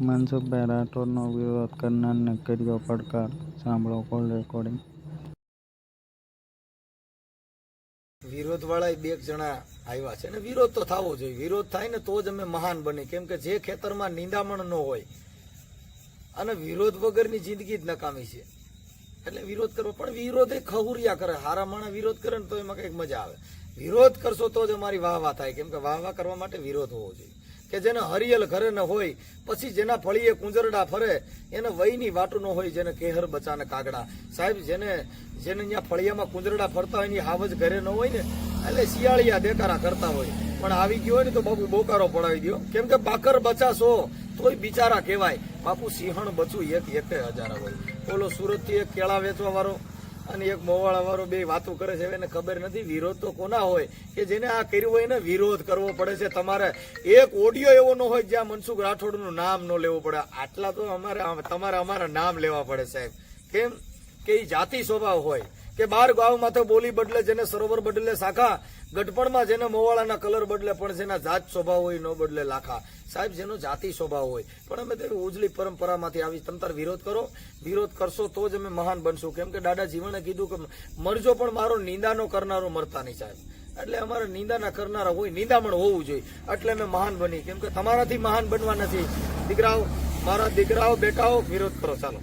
મનસુખભાઈ રાઠોડનો વિરોધ કરનારને કર્યો પડકાર. સાંભળો કોલ રેકોર્ડિંગ વિરોધ વાળા બે જણા આવ્યા છે. અને વિરોધ તો થવો જોઈએ. વિરોધ થાય ને તો જ અમે મહાન બની. કેમ કે જે ખેતરમાં નિંદામણ ન હોય, અને વિરોધ વગરની જિંદગી જ નકામી છે. એટલે વિરોધ કરવો. પણ વિરોધ એ ખહુરિયા કરે. હારા માણા વિરોધ કરે ને તો એમાં કંઈક મજા આવે. વિરોધ કરશો તો જ અમારી વાહ વાહ થાય. કેમ કે વાહ વાહ કરવા માટે વિરોધ હોવો જોઈએ. કે જેને હરિયલ ઘરે ન હોય, પછી જેના ફળીએ કુંજરડા ફરે, એને વયની વાટું ન હોય જેને કેહર બચાને કાગડા. સાહેબ, જેને જેને અહીંયા ફળિયામાં કુંજરડા ફરતા હોય એની હાવજ ઘરે ન હોય ને, એટલે શિયાળિયા દેકારા કરતા હોય. પણ આવી ગયો હોય ને તો બાપુ બોકારો પડાવી દો કેમ કે બાકર બચાશો, તોય બિચારા કહેવાય. બાપુ સિંહણ બચું એક એક હજાર હોય. ઓલો સુરતથી એક કેળા વેચવા વાળો. અને એક મોવાળા વાળો બે વાતો કરે છે, એને ખબર નથી, વિરોધ તો કોના હોય? કે જેને આ કર્યું હોય ને વિરોધ કરવો પડે છે. તમારે એક ઓડિયો એવો ન હોય જ્યાં મનસુખ રાઠોડનું નામ ન લેવું પડે. આટલા તો અમારે તમારે અમારા નામ લેવા પડે સાહેબ. કેમ? કે એ જાતિ સ્વભાવ હોય. કે બાર ગામમાં તો બોલી બદલે જેને સરોવર બદલે શાખા ગઢપણમાં જેને મોવાળાના કલર બદલે પણ જેના જાત સ્વભાવ હોય ન બદલે લાખા સાહેબ જેનો જાતિ સ્વભાવ હોય પણ અમે તેવી ઉજલી પરંપરામાંથી આવી તંતર વિરોધ કરો વિરોધ કરશો તો જ અમે મહાન બનશું કેમ કે દાદા જીવણે કીધું કે મરજો પણ મારો નિંદાનો કરનારો મરતા નહીં સાહેબ એટલે અમારે નિંદાના કરનારા હોય નિંદામણ હોવું જોઈએ એટલે અમે મહાન બની કેમ કે તમારાથી મહાન બનવા નથી દીકરાઓ મારા દીકરાઓ બેટાઓ વિરોધ કરો ચાલો